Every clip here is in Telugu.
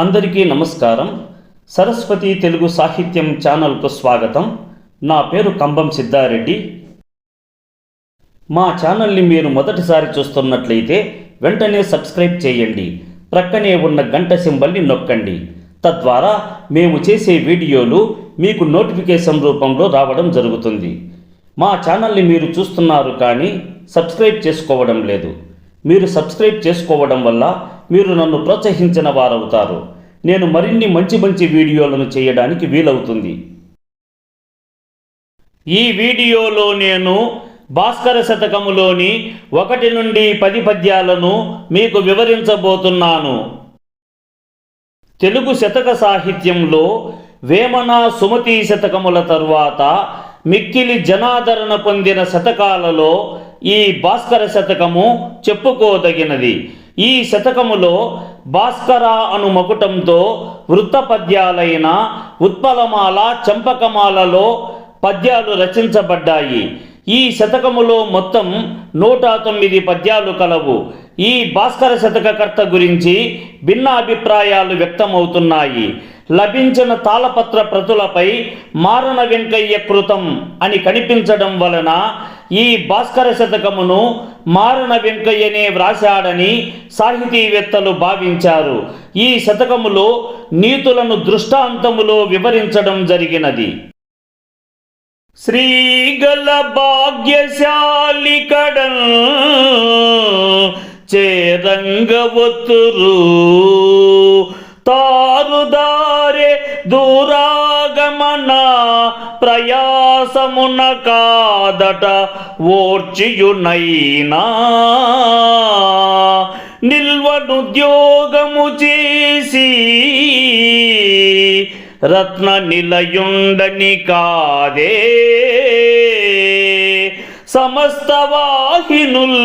అందరికీ నమస్కారం. సరస్వతి తెలుగు సాహిత్యం ఛానల్కు స్వాగతం. నా పేరు కంబం సిద్ధారెడ్డి. మా ఛానల్ని మీరు మొదటిసారి చూస్తున్నట్లయితే వెంటనే సబ్స్క్రైబ్ చేయండి. ప్రక్కనే ఉన్న గంట సింబల్ని నొక్కండి. తద్వారా మేము చేసే వీడియోలు మీకు నోటిఫికేషన్ రూపంలో రావడం జరుగుతుంది. మా ఛానల్ని మీరు చూస్తున్నారు కానీ సబ్స్క్రైబ్ చేసుకోవడం లేదు. మీరు సబ్స్క్రైబ్ చేసుకోవడం వల్ల మీరు నన్ను ప్రోత్సహించిన వారవుతారు. నేను మరిన్ని మంచి మంచి వీడియోలను చేయడానికి వీలవుతుంది. ఈ వీడియోలో నేను భాస్కర శతకములోని ఒకటి నుండి పది పద్యాలను మీకు వివరించబోతున్నాను. తెలుగు శతక సాహిత్యంలో వేమన సుమతి శతకముల తరువాత మిక్కిలి జనాదరణ పొందిన శతకాలలో ఈ భాస్కర శతకము చెప్పుకోదగినది. ఈ శతకములో భాస్కర అను మకుటంతో వృత్త పద్యాలైన ఉత్పలమాల చంపకమాలలో పద్యాలు రచించబడ్డాయి. ఈ శతకములో మొత్తం నూట తొమ్మిది పద్యాలు కలవు. ఈ భాస్కర శతకకర్త గురించి భిన్న అభిప్రాయాలు వ్యక్తమవుతున్నాయి. లభించిన తాళపత్ర ప్రతులపై మారణ వెంకయ్య కృతం అని కనిపించడం వలన ఈ భాస్కర శతకమును మారణ వెంకయ్యనే వ్రాశాడని సాహితీవేత్తలు భావించారు. ఈ శతకములో నీతులను దృష్టాంతములో వివరించడం జరిగినది. శ్రీగల భాగ్యశాలి కడల్ చేరంగవతురు తారుదారే దూరాగమన ప్రయాసమున కాదట ఓర్చియునైనా. నిల్వనుద్యోగము చేసి రత్న నిలయుండని కాదే. సమస్త వాహినుల్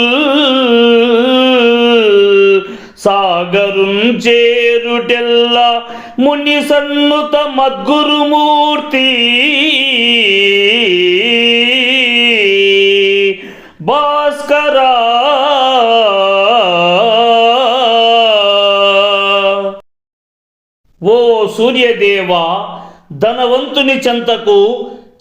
సాగరుం చేరుటెల్ల ముని సన్నుత మద్గురుమూర్తి. భాస్కరా. ఓ సూర్యదేవ ధనవంతుని చెంతకు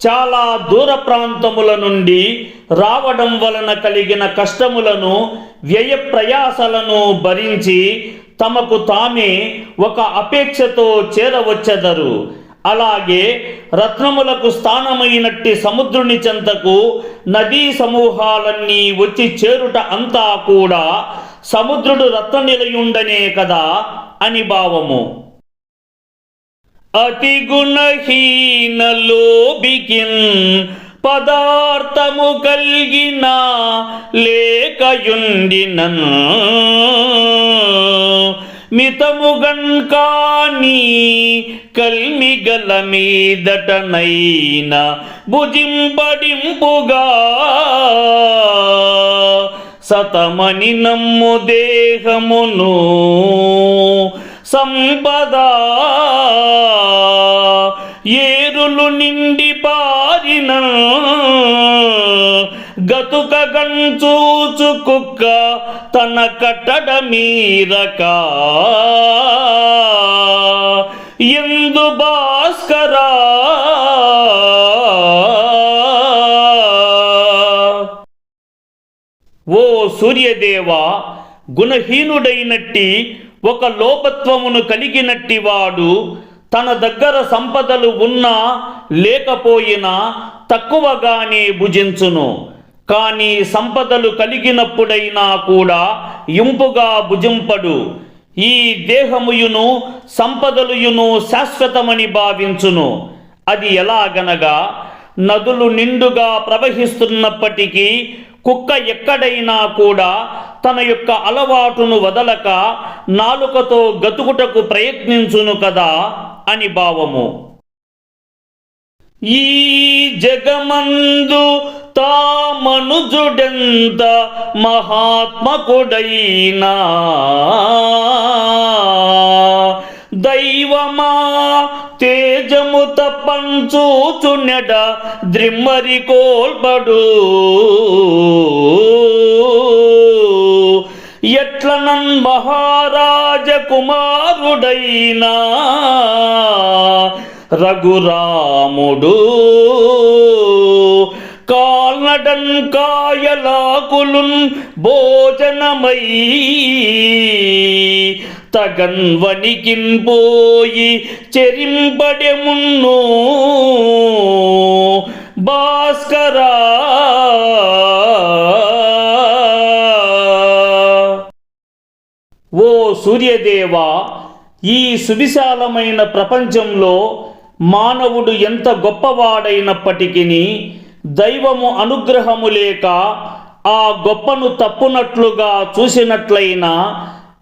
చాలా దూర ప్రాంతముల నుండి రావడం వలన కలిగిన కష్టములను వ్యయ ప్రయాసలను భరించి తమకు తామే ఒక అపేక్షతో చేరవచ్చెదరు. అలాగే రత్నములకు స్థానమైనట్టి సముద్రుని చెంతకు నదీ సమూహాలన్నీ వచ్చి చేరుట అంతా కూడా సముద్రుడు రత్న నిలయుండనే కదా అని భావము. అతి గుణహీన లోబికిన్ పదార్థము కలిగిన లేకయుండినన్. మితముగన్ కాని కల్మిగల మీదటనైన భుజింపడింపుగా సతమని నమ్ము దేహమును సంపద. ఏరులు నిండి పారిన గతుక గంచూచు కుక్క తన కట్టడ మీరక. ఎందు భాస్కరా ఓ సూర్యదేవా గుణహీనుడైనట్టి ఒక లోపత్వమును కలిగినట్టి వాడు తన దగ్గర సంపదలు ఉన్నా లేకపోయినా తక్కువగానే భుజించును. కానీ సంపదలు కలిగినప్పుడైనా కూడా ఇంపుగా భుజింపడు. ఈ దేహముయును సంపదలుయును శాశ్వతమని భావించును. అది ఎలాగనగా నదులు నిండుగా ప్రవహిస్తున్నప్పటికీ కుక్క ఎక్కడైనా కూడా తన యొక్క అలవాటును వదలక నాలుకతో గతుకుటకు ప్రయత్నించును కదా అని భావము. ఈ జగమందు తామనుజుడెంత మహాత్మకుడైనా తప్పంచూచునెడ ద్రిమ్మరి కోల్పడు. ఎట్లనన్ మహారాజ కుమారుడైనా రఘురాముడు. నడన్ కాయలాకులున్ భోజనమై తగన్ వనికిన్ పోయి చెరింపడెమున్ను భాస్కరా. ఓ సూర్యదేవ ఈ సువిశాలమైన ప్రపంచంలో మానవుడు ఎంత గొప్పవాడైనప్పటికీ దైవము అనుగ్రహము లేక ఆ గొప్పను తప్పునట్లుగా చూసినట్లయినా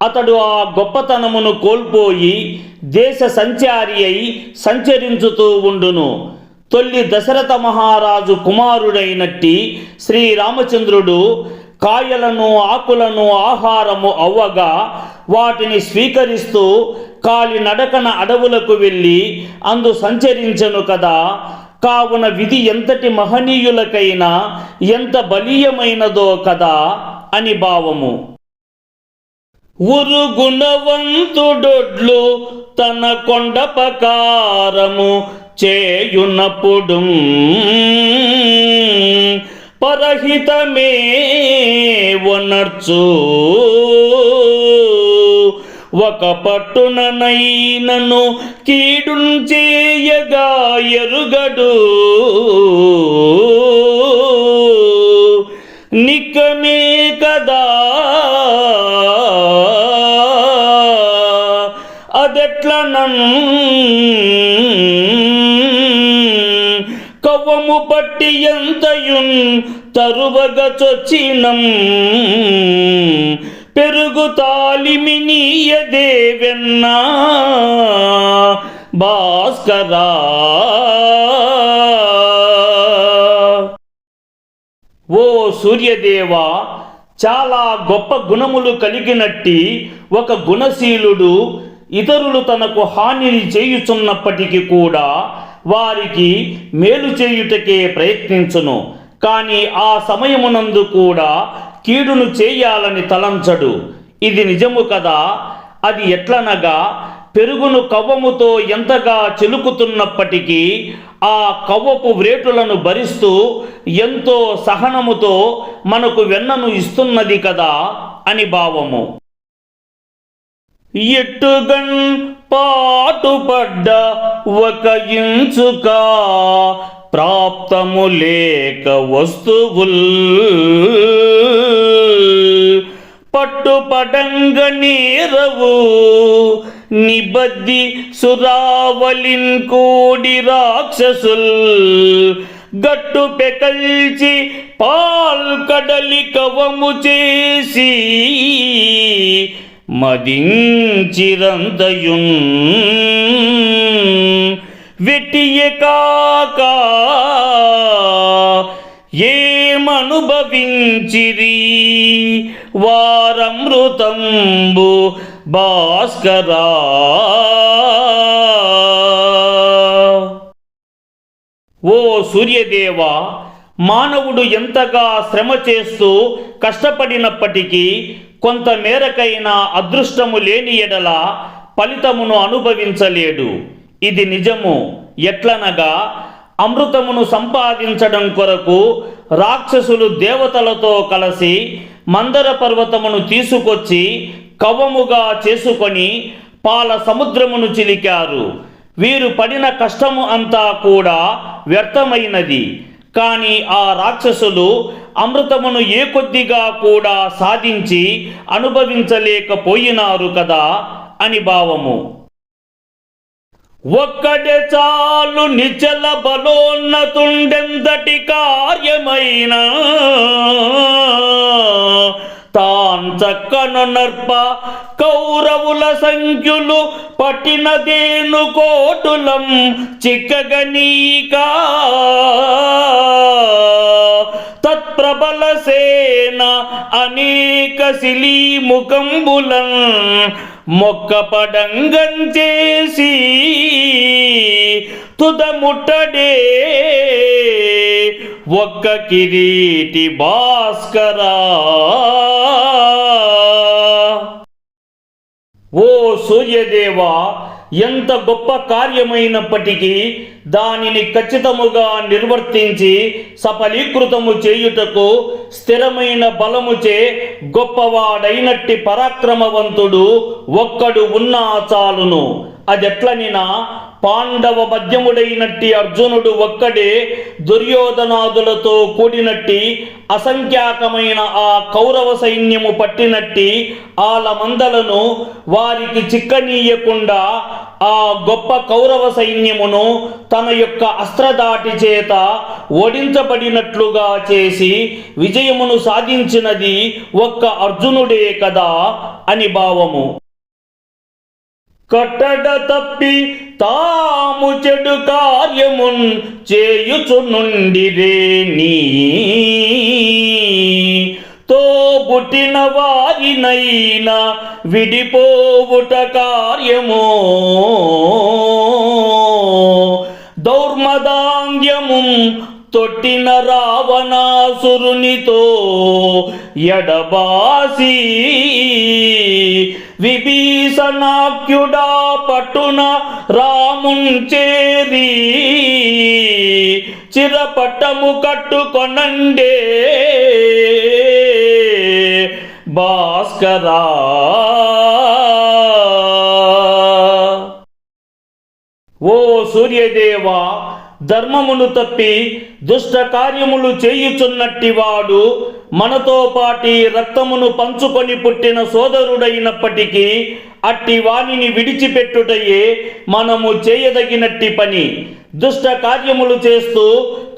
అతడు ఆ గొప్పతనమును కోల్పోయి దేశ సంచారి అయి సంచరించుతూ ఉండును. తొల్లి దశరథ మహారాజు కుమారుడైనట్టి శ్రీరామచంద్రుడు కాయలను ఆకులను ఆహారము అవ్వగా వాటిని స్వీకరిస్తూ కాలి నడకన అడవులకు వెళ్ళి అందు సంచరించను కదా. కావున విధి ఎంతటి మహనీయులకైనా ఎంత బలీయమైనదో కదా అని భావము. ఉరుగుణవంతుడొడ్లు తన కొండపకారము చేయునప్పుడు పరహితమే వనర్చు. ఒక పట్టుననైనను కీడుంచేయగా ఎరుగడు. నికమే కదా. అదెట్లనం కవ్వము పట్టి ఎంతయున్ తరువగ చొచ్చినం. పెరుగు తాలిమినీయదేవెన్నా భాస్కరా. ఓ సూర్యదేవ చాలా గొప్ప గుణములు కలిగినట్టి ఒక గుణశీలుడు ఇతరులు తనకు హానిని చేయుచున్నప్పటికీ కూడా వారికి మేలు చేయుటకే ప్రయత్నించును. కానీ ఆ సమయమునందు కూడా కీడును చేయాలని తలంచడు. ఇది నిజము కదా? అది ఎట్లనగా పెరుగును కవ్వముతో ఎంతగా చెలుకుతున్నప్పటికీ ఆ కవ్వపు వ్రేటులను భరిస్తూ ఎంతో సహనముతో మనకు వెన్నను ఇస్తున్నది కదా అని భావము. ఎట్టుగన్ పాటుపడ్డ ఒక ఇంచుక ప్రాప్తము లేక వస్తువుల్ పట్టుపడంగ నీరవు నిబద్ది సురావలిన్ కూడి రాక్షసుల్. గట్టు పెకల్చి పాల్ కడలి కవము చేసి మదించిరంతయున్. వెట్టియ కాకా ఏమనుభవించిరి? వారమృతంబు భాస్కరా. ఓ సూర్యదేవా మానవుడు ఎంతగా శ్రమ చేస్తూ కష్టపడినప్పటికీ కొంతమేరకైనా అదృష్టము లేని ఎడల ఫలితమును అనుభవించలేడు. ఇది నిజము. ఎట్లనగా అమృతమును సంపాదించడం కొరకు రాక్షసులు దేవతలతో కలిసి మందర పర్వతమును తీసుకొచ్చి కవ్వముగా చేసుకొని పాల సముద్రమును చిలికారు. వీరు పడిన కష్టము అంతా కూడా వ్యర్థమైనది. కానీ ఆ రాక్షసులు అమృతమును ఏ కొద్దిగా కూడా సాధించి అనుభవించలేకపోయినారు కదా అని భావము. ఒక్కడే చాలు నిచల బలోన్నతుండెంతటి కార్యమైన? తాన్ చక్కను నర్ప కౌరవుల సంఖ్యులు పట్టినదేను కోటులం చిక్కగనీకా. తత్ప్రబల సేన అనేక శిలీ మొక్క పడంగం చేసి తుదముట్టడే ఒక్క కిరీటి భాస్కరా. ఓ సూర్యదేవా ఎంత గొప్ప కార్యమైనప్పటికీ దానిని ఖచ్చితముగా నిర్వర్తించి సఫలీకృతము చేయుటకు స్థిరమైన బలముచే గొప్పవాడైనట్టి పరాక్రమవంతుడు ఒక్కడు ఉన్నా చాలును. అదెట్లనినా పాండవ మధ్యముడైనట్టి అర్జునుడు ఒక్కడే దుర్యోధనాదులతో కూడినట్టి అసంఖ్యాకమైన ఆ కౌరవ సైన్యము పట్టినట్టి ఆల మందలను వారికి చిక్కనీయకుండా ఆ గొప్ప కౌరవ సైన్యమును తన యొక్క అస్త్రదాటి చేత ఓడించబడినట్లుగా చేసి విజయమును సాధించినది ఒక్క అర్జునుడే కదా అని భావము. కట్టడ తప్పి తాము చెడు కార్యమున్ చేయుచునుండిరే నీ. తో పుట్టిన వారినైనా విడిపోవుట కార్యమో. దౌర్మదాంగ్యము తొట్టిన రావణాసురునితో ఎడబాసి విభీషణాఖ్యుడా పట్టున రా చేరి చిరపట్టము కట్టుకొనండే. భాస్కరా. ఓ సూర్యదేవ ధర్మమును తప్పి దుష్ట కార్యములు చేయుచున్నట్టివాడు వాడు మనతో పాటి రక్తమును పంచుకొని పుట్టిన సోదరుడైనప్పటికీ అట్టి వాణిని విడిచిపెట్టుటయే మనము చేయదగినట్టి పని. దుష్ట కార్యములు చేస్తూ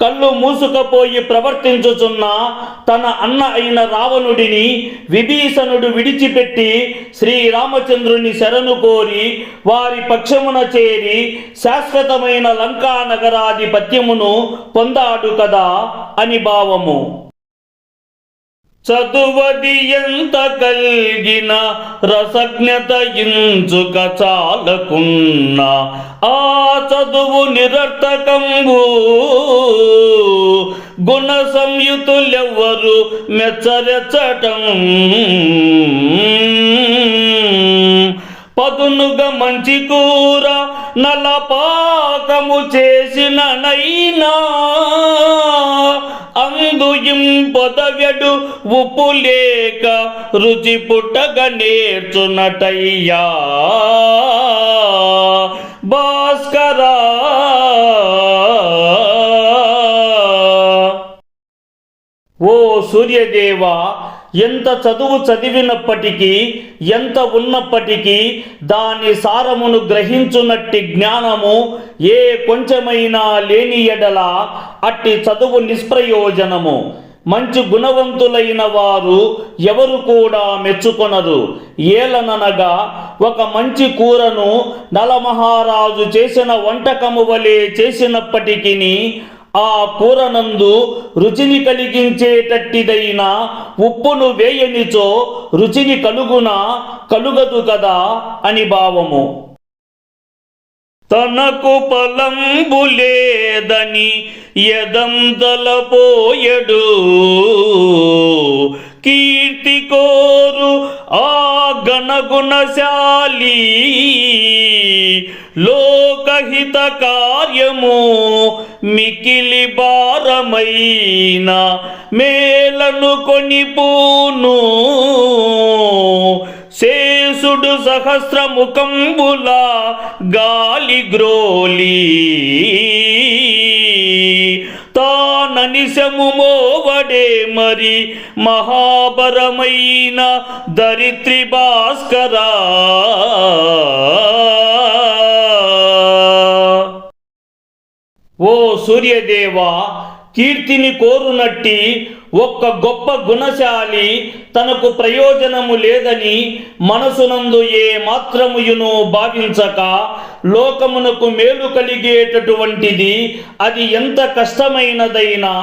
కళ్ళు మూసుకపోయి ప్రవర్తించుచున్న తన అన్న అయిన రావణుడిని విభీషణుడు విడిచిపెట్టి శ్రీరామచంద్రుని శరణు కోరి వారి పక్షమున చేరి శాశ్వతమైన లంకా నగరాధిపత్యమును పొందాడు కదా అని భావము. చదువది ఎంత కలిగిన రసజ్ఞత ఇంచుక చాలకున్న ఆ చదువు నిరర్థకంబు గుణ సంయుతులెవ్వరు మెచ్చరెచ్చటం. పదునుగా మంచి కూర నలపాకము చేసిన నైనా అందు ఉప్పు లేక రుచి పుట్టగ నేర్చునటయ్యా. భాస్కరా ఓ సూర్యదేవ ఎంత చదువు చదివినప్పటికీ ఎంత ఉన్నప్పటికీ దాని సారమును గ్రహించున్నట్టి జ్ఞానము ఏ కొంచెమైనా లేని ఎడల అట్టి చదువు నిష్ప్రయోజనము. మంచి గుణవంతులైన వారు ఎవరు కూడా మెచ్చుకొనరు. ఏలననగా ఒక మంచి కూరను నలమహారాజు చేసిన వంటకము వలె చేసినప్పటికీ ఆ కూరనందు రుచిని కలిగించేటట్టిదైన ఉప్పును వేయనిచో రుచిని కలుగున కలుగదు కదా అని భావము. తనకు పలంబు లేదని ఎదంతలపోయడు కీర్తి గణగుణశాలి లోకహిత కార్యము మికిలి భారమైన మేలను కొనిపోను. శేషుడు సహస్రముఖంబుల గాలి గ్రోలీ. తాననిశము మోవడే మరి మహాబరమైన దరిత్రి భాస్కరా. ఓ సూర్యదేవా కీర్తిని కోరునట్టి ఒక్క గొప్ప గుణశాలి తనకు ప్రయోజనము లేదని మనసునందు ఏ మాత్రముయును భావించక లోకమునకు మేలు కలిగేటటువంటిది అది ఎంత కష్టమైనదైనా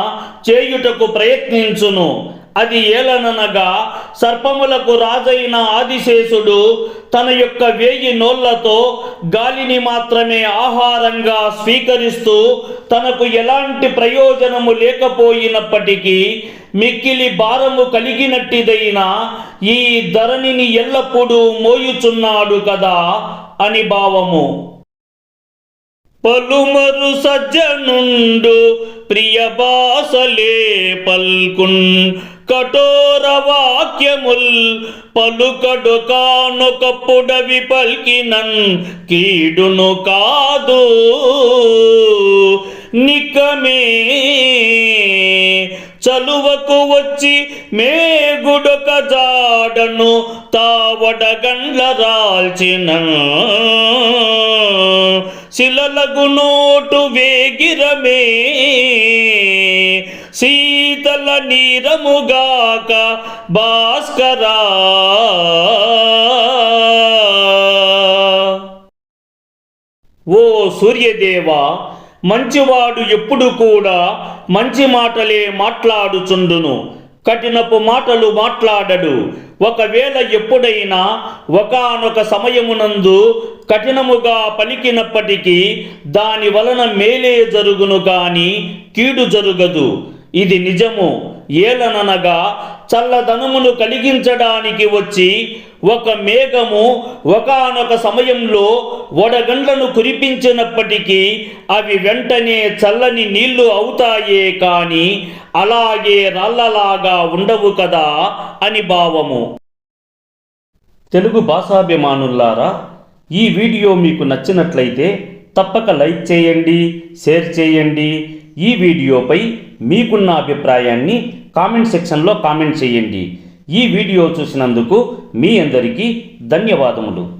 చేయుటకు ప్రయత్నించును. అది ఏలననగా సర్పములకు రాజైన ఆదిశేషుడు తన యొక్క వేయి నోళ్ళతో గాలిని మాత్రమే ఆహారంగా స్వీకరిస్తూ తనకు ఎలాంటి ప్రయోజనము లేకపోయినప్పటికీ మిక్కిలి భారము కలిగినట్టిదైన ఈ ధరణిని ఎల్లప్పుడూ మోయుచున్నాడు కదా అని భావము. పలుమరు సజ్జనుండు ప్రియ బాసలే పల్కున్ కఠోర వాక్యముల్ పలుకడు కానొకప్పుడవి పల్కినన్ కీడును కాదు. నికమే. చలువకు వచ్చి మేగుడొక జాడను తావడగండ్ల రాల్చిన. శిలలకు నోటు వేగిరమే. శీతల నీరముగాక భాస్కరా. ఓ సూర్యదేవా మంచివాడు ఎప్పుడు కూడా మంచి మాటలే మాట్లాడుచుండును. కఠినపు మాటలు మాట్లాడడు. ఒకవేళ ఎప్పుడైనా ఒకానొక సమయమునందు కఠినముగా పలికినప్పటికీ దాని వలన మేలే జరుగును గాని కీడు జరుగదు. ఇది నిజము. ఏలననగా చల్లదనమును కలిగించడానికి వచ్చి ఒక మేఘము ఒకానొక సమయంలో వడగండ్లను కురిపించినప్పటికీ అవి వెంటనే చల్లని నీళ్ళు అవుతాయే కాని అలాగే రాళ్ళలాగా ఉండవు కదా అని భావము. తెలుగు భాషాభిమానులారా ఈ వీడియో మీకు నచ్చినట్లయితే తప్పక లైక్ చేయండి షేర్ చేయండి. ఈ వీడియోపై మీకున్న అభిప్రాయాన్ని కామెంట్ సెక్షన్లో కామెంట్ చేయండి. ఈ వీడియో చూసినందుకు మీ అందరికీ ధన్యవాదములు.